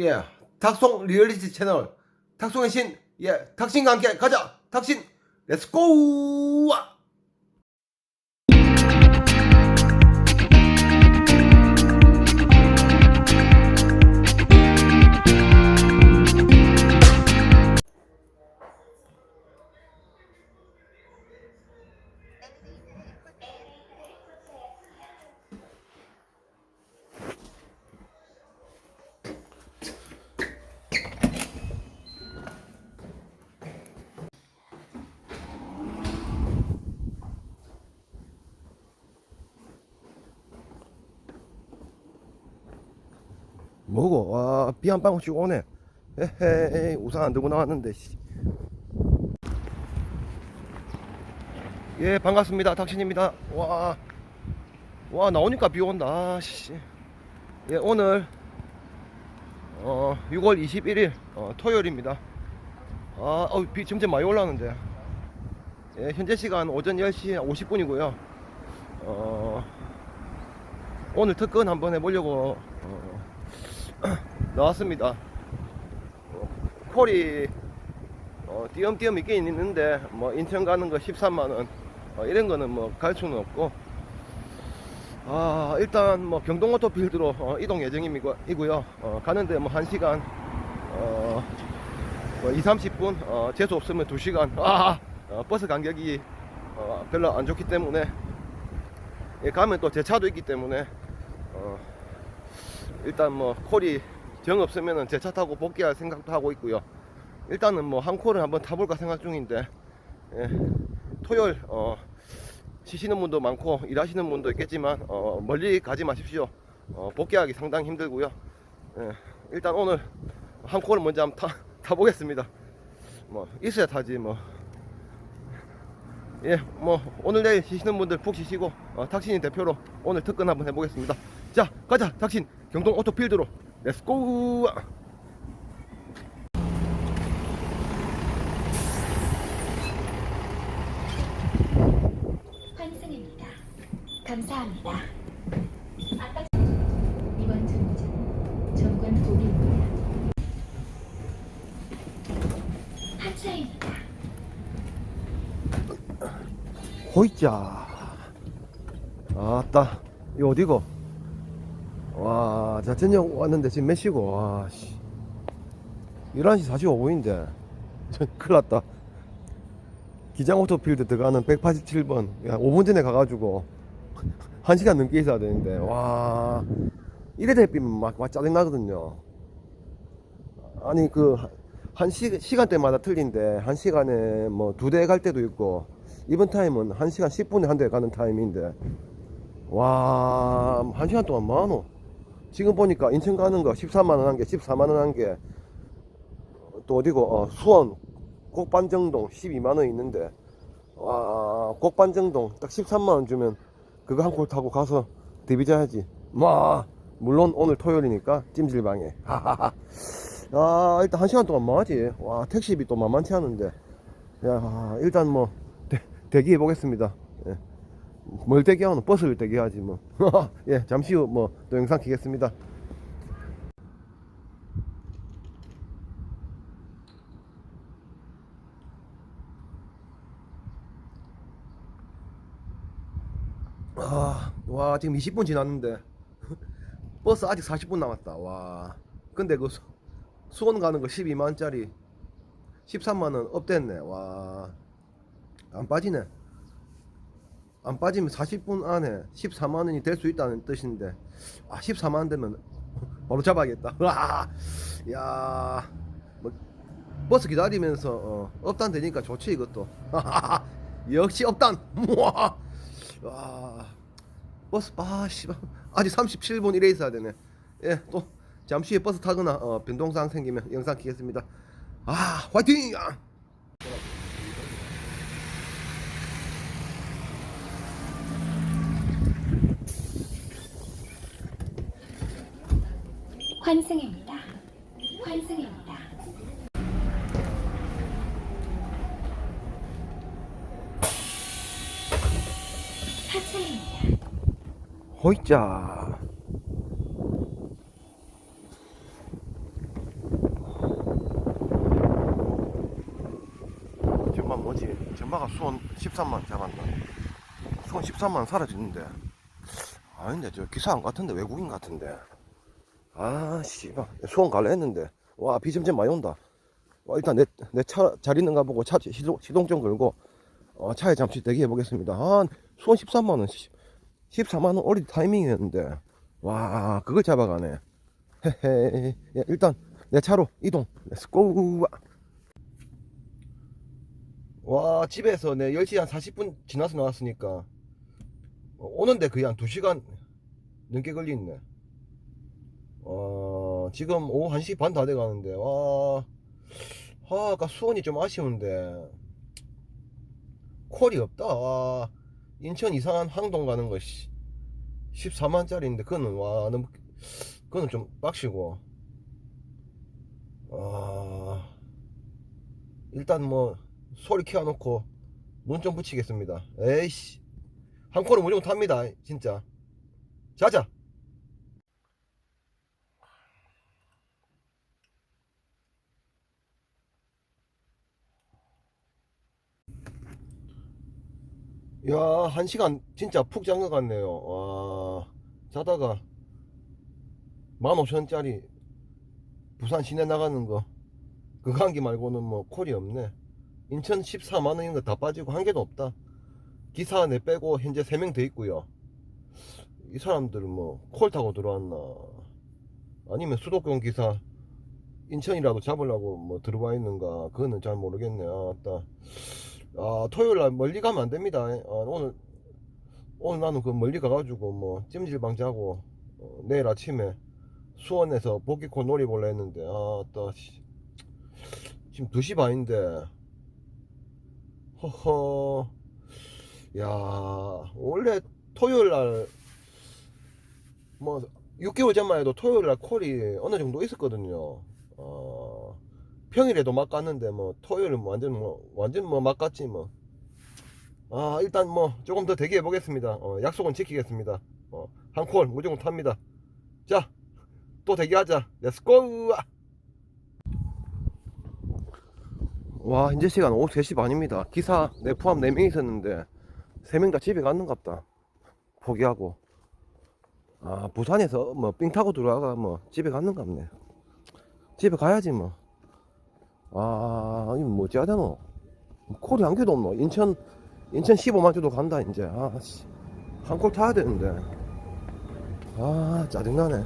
예, 탁송 리얼리티 채널 탁송의 신, 예, 탁신과 함께 가자. 탁신, 렛츠고! 뭐고? 와, 비 한 방울씩 오네. 에헤이, 우산 안 들고 나왔는데, 씨. 예, 반갑습니다. 탁신입니다. 와, 와, 나오니까 비 온다. 아, 씨. 예, 오늘, 어, 6월 21일, 어, 토요일입니다. 아, 어, 비 점점 많이 올라오는데. 예, 현재 시간 오전 10시 50분이고요. 어, 오늘 특근 한번 해보려고, 어, 나왔습니다. 어, 콜이 어, 띄엄띄엄 있긴 있는데 뭐 인천 가는 거 13만 원 어, 이런 거는 뭐 갈 수는 없고 아 일단 뭐 경동오토 필드로 어, 이동 예정이고요. 어, 가는데 뭐 1시간 어, 뭐 2, 30분 어, 재수 없으면 2시간 아, 어, 버스 간격이 어, 별로 안 좋기 때문에 예, 가면 또 제 차도 있기 때문에 어, 일단 뭐 콜이 정 없으면은 제 차 타고 복귀할 생각도 하고 있고요. 일단은 뭐 한 콜을 한번 타볼까 생각 중인데 예, 토요일 어, 쉬시는 분도 많고 일하시는 분도 있겠지만 어, 멀리 가지 마십시오. 어, 복귀하기 상당히 힘들고요. 예, 일단 오늘 한 콜을 먼저 한번 타, 타보겠습니다. 뭐 있어야 타지 뭐. 예, 뭐 오늘 내일 쉬시는 분들 푹 쉬시고 어, 탁신이 대표로 오늘 특근 한번 해보겠습니다. 자, 가자, 탁신 경동 오토필드로 렛츠고! 환승입니다. 감사합니다. 아까 이번 정류장 전관 고비입니다. 하차입니다. 호이자. 아따, 이 어디고? 와, 자, 저녁 왔는데 지금 몇 시고? 와, 씨. 11시 45분인데. 큰일 났다. 기장 오토필드 들어가는 187번. 야, 5분 전에 가가지고. 1시간 넘게 있어야 되는데. 와. 이래 대비면 막, 막 짜증나거든요. 아니, 그, 한 시, 시간대마다 틀린데, 한 시간에 뭐 두 대 갈 때도 있고, 이번 타임은 1시간 10분에 한 대 가는 타임인데 와 1시간 동안 뭐하노 지금 보니까 인천 가는 거 13만원 한 개 14만원 한 개. 또 어디고 어, 수원 곡반정동 12만원 있는데 와 곡반정동 딱 13만원 주면 그거 한 콜 타고 가서 데뷔자 야지. 와 물론 오늘 토요일이니까 찜질방에. 하하하. 아 일단 1시간 동안 뭐하지. 와 택시비 또 만만치 않은데. 야 일단 뭐 대, 대기해 보겠습니다. 예. 뭘 대기하노? 버스를 대기하지 뭐. 예, 잠시 후 뭐 또 영상 키겠습니다. 아, 와 지금 20분 지났는데 버스 아직 40분 남았다. 와, 근데 그 수, 수원 가는 거 12만짜리 13만원 업됐네. 와. 안 빠지네. 안 빠지면 40분 안에 14만 원이 될 수 있다는 뜻인데, 아 14만 원 되면 바로 잡아야겠다. 와, 야, 뭐 버스 기다리면서 어, 업단 되니까 좋지 이것도. 역시 업단. 와, 와, 버스 아 씨발 아직 37분 이래 있어야 되네. 예, 또 잠시 후에 버스 타거나 어, 변동사항 생기면 영상 키겠습니다. 아, 화이팅! 환승입니다. 환승입니다. 하차입니다. 호이짜 전마 뭐지? 전마가 수원 13만 잡았나? 수원 13만 사라졌는데 아닌데 저 기사 안 같은데 외국인 같은데. 아, 씨발. 수원 갈라 했는데. 와, 비 점점 많이 온다. 와, 일단 내, 내 차 잘 있는가 보고 차 시동, 시동 좀 걸고, 어, 차에 잠시 대기해 보겠습니다. 아, 수원 13만원, 14만원 올리 타이밍이었는데. 와, 그걸 잡아가네. 헤헤. 야, 일단 내 차로 이동. 렛츠고. 와, 집에서 내 10시 한 40분 지나서 나왔으니까. 어, 오는데 한 2시간 넘게 걸리네. 어, 지금 오후 1시 반 다 돼가는데, 와, 아, 아까 수원이 좀 아쉬운데, 콜이 없다. 와, 인천 이상한 항동 가는 거, 씨, 14만짜리인데, 그거는, 와, 너무, 그거는 좀 빡시고, 아, 일단 뭐, 소리 키워놓고, 눈 좀 붙이겠습니다. 에이씨, 한 콜은 무조건 탑니다, 진짜. 자자! 야, 한 시간 진짜 푹 잔 것 같네요. 와, 자다가 15,000원짜리 부산 시내 나가는 거, 그거 한 개 말고는 뭐 콜이 없네. 인천 14만 원인 거 다 빠지고 한 개도 없다. 기사 내 빼고 현재 3명 더 있고요. 이 사람들은 뭐 콜 타고 들어왔나. 아니면 수도권 기사 인천이라도 잡으려고 뭐 들어와 있는가. 그거는 잘 모르겠네. 아, 따. 아, 토요일 날 멀리 가면 안 됩니다. 아, 오늘, 오늘 나는 그 멀리 가가지고 뭐 찜질방 자고 어, 내일 아침에 수원에서 보기콘 놀이 볼라 했는데, 아, 따, 씨. 지금 2시 반인데, 허허, 야, 원래 토요일 날, 뭐, 6개월 전만 해도 토요일 날 콜이 어느 정도 있었거든요. 어, 평일에도 막 갔는데 뭐 토요일은 뭐 완전 뭐 완전 뭐 막 갔지 뭐. 아 일단 뭐 조금 더 대기해 보겠습니다. 어, 약속은 지키겠습니다. 어, 한콜 무조건 탑니다. 자, 또 대기하자. 렛츠고! 와, 현재 시간 오후 3시 반입니다. 기사 내 포함 4명 있었는데 3명 다 집에 갔는갑다. 포기하고. 아, 부산에서 뭐 삥 타고 들어와가 뭐 집에 갔는갑네. 집에 가야지 뭐. 아, 이거 뭐지 하자노? 콜이 한 개도 없노? 인천, 인천 15만 주도 간다, 이제. 아, 씨. 한 콜 타야 되는데. 아, 짜증나네.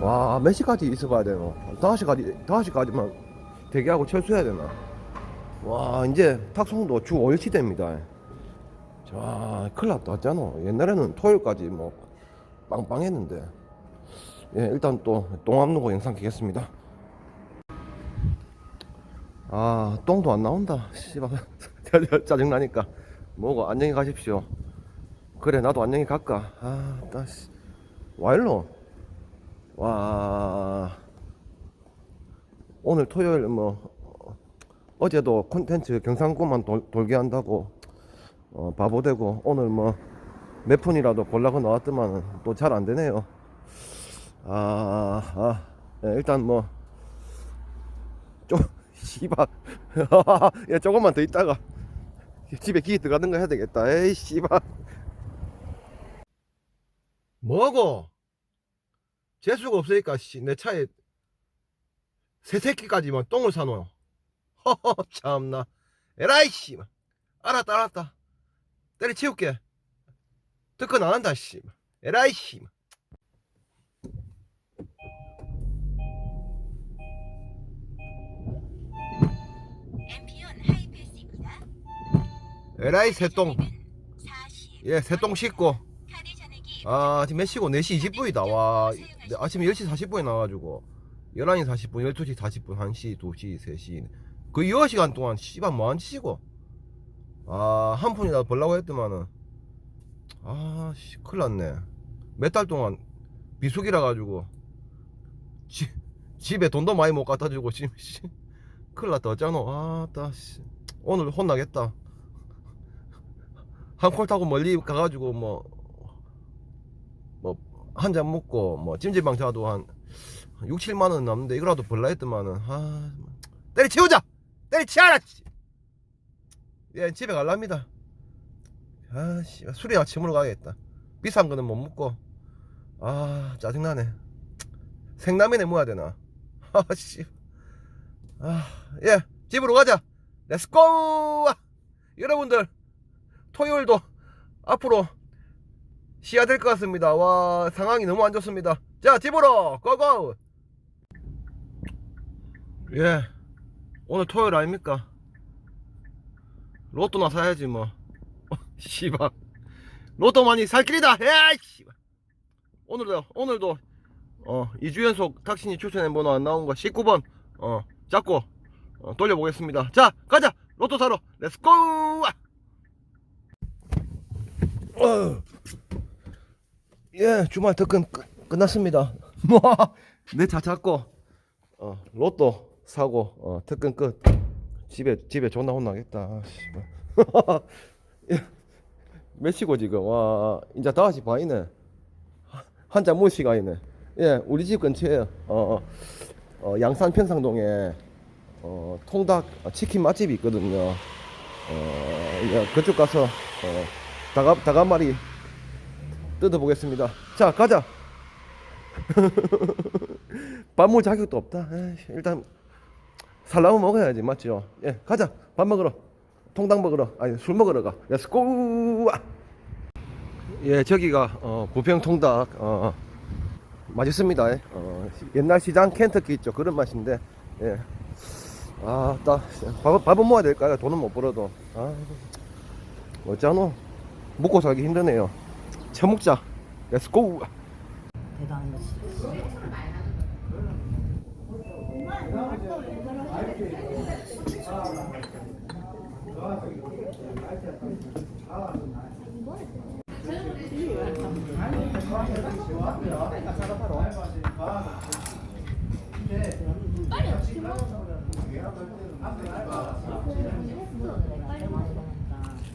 와, 몇 시까지 있어봐야 되노? 5시까지, 5시까지만 대기하고 철수해야 되나? 와, 이제 탁송도 주 5일치 됩니다. 자, 큰일 났다, 했잖아. 옛날에는 토요일까지 뭐, 빵빵했는데. 예, 일단 또 똥압누고 영상 키겠습니다. 아, 똥도 안 나온다. 씨발. 짜증나니까. 뭐고, 안녕히 가십시오. 그래, 나도 안녕히 갈까. 아, 따씨. 와일로. 와. 오늘 토요일 뭐, 어제도 콘텐츠 경상구만 돌, 돌게 한다고, 어, 바보 되고, 오늘 뭐, 몇 푼이라도 골라고 나왔더만 또 잘 안 되네요. 아, 아, 예, 일단 뭐, 좀, 씨발. 야, 조금만 더 있다가 집에 기 들어가는 거 해야 되겠다. 에이, 씨발. 뭐고? 재수가 없으니까, 씨, 내 차에 새 새끼까지만 똥을 사놓아. 허허, 참나. 에라이, 씨. 알았다, 알았다. 때려치울게. 특허 안 한다, 씨. 에라이, 씨. 에라이, 새똥. 예, 새똥 씻고. 아, 지금 몇 시고? 4시 20분이다. 와, 아침 10시 40분에 나와가지고. 11시 40분, 12시 40분, 1시, 2시, 3시. 거의 6시간 동안, 씨발, 뭐한 짓이고. 아, 한 푼이라도 벌라고 했더만은. 아, 씨, 큰일 났네. 몇 달 동안 비수기라 가지고. 지, 집에 돈도 많이 못 갖다 주고, 지금, 씨. 큰일 났다. 어쩌노. 아, 따, 씨. 오늘 혼나겠다. 한콜 타고 멀리 가가지고, 뭐, 뭐, 한 잔 먹고, 뭐, 찜질방 자도 한 6, 7만 원 남는데, 이거라도 벌라 했더만은, 아, 때려치우자! 때리치아라! 예 집에 갈랍니다. 아씨 술이 아침으로 가야겠다. 비싼 거는 못 먹고. 아 짜증나네. 생라면에 뭐야 되나. 아씨. 아예 집으로 가자. 렛츠고 여러분들 토요일도 앞으로 쉬어야 될 것 같습니다. 와 상황이 너무 안 좋습니다. 자 집으로 고고! 예 오늘 토요일 아닙니까? 로또나 사야지 뭐. 어, 씨발. 로또 많이 살 길이다! 야 씨발. 오늘도 오늘도 어 2주 연속 탁신이 추천한 번호 안 나온 거 19번 어 잡고 어, 돌려보겠습니다. 자 가자! 로또 사러! 렛츠고 어. 예 주말 특근 끝, 끝났습니다. 뭐 내 차 잡고 어 로또 사고 어 특근 끝. 집에 집에 존나 혼나겠다. 아, 씨발. 예, 몇 시고 지금? 와 이제 5시 반이네. 한잔 못 시간이네. 예 우리 집 근처에 어, 어, 어, 양산 평상동에 어, 통닭 어, 치킨 맛집이 있거든요. 어, 예, 그쪽 가서 어, 닭, 한- 닭한 마리 뜯어 보겠습니다. 자 가자. 밥 먹을 자격도 없다. 에이씨, 일단 살라면 먹어야지 맞죠? 예 가자. 밥 먹으러. 통닭 먹으러. 아니 술 먹으러 가. 렛츠고 예 저기가 어, 부평 통닭 어, 맛있습니다. 예. 어, 시- 옛날 시장 켄터키 있죠? 그런 맛인데 예. 아따 밥, 밥은 먹어야 될까요? 돈은 못 벌어도. 아 어쩌노 먹고 살기 힘드네요. 처먹자. 렛츠고 대단한 거지.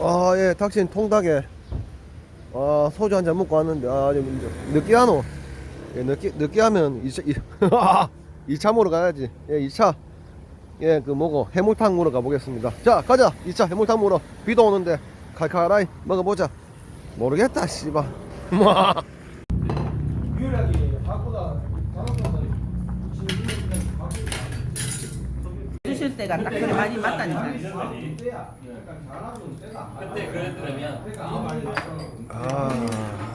아, 예, 탁신 통닭에 아, 소주 한 잔 먹고 왔는데 아, 좀 느끼하노. 예, 느끼 느끼하면 2차 2, 2차 먹으러 가야지. 예, 2차. 예, 그 뭐고 해물탕 먹으러 가보겠습니다. 자, 가자. 2차 해물탕 먹으러 비도 오는데 칼칼하이 먹어보자. 모르겠다, 씨발. 뭐. 주 실 때가 딱 그래 많이 맞다니까. 아.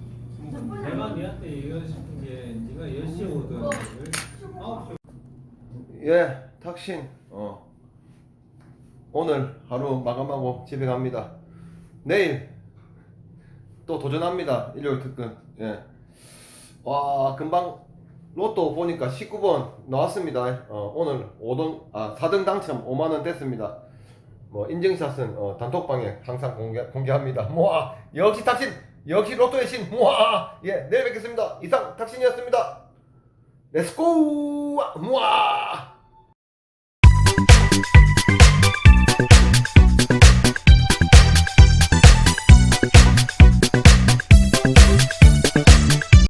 내가 니한테 얘기하고 싶은 게 네가 10시에 오든 9시 예, 탁신. 어. 오늘 하루 마감하고 집에 갑니다. 내일 또 도전합니다. 일요일 특근. 예. 와, 금방 로또 보니까 19번 나왔습니다. 어, 오늘 5등, 아, 4등 당첨 5만원 됐습니다. 뭐, 인증샷은 어, 단톡방에 항상 공개, 공개합니다. 뭐, 아, 역시 탁신 역시 로또의 신. 우와. 예, 내일 뵙겠습니다. 이상 탁신이었습니다. 렛츠고! 우와.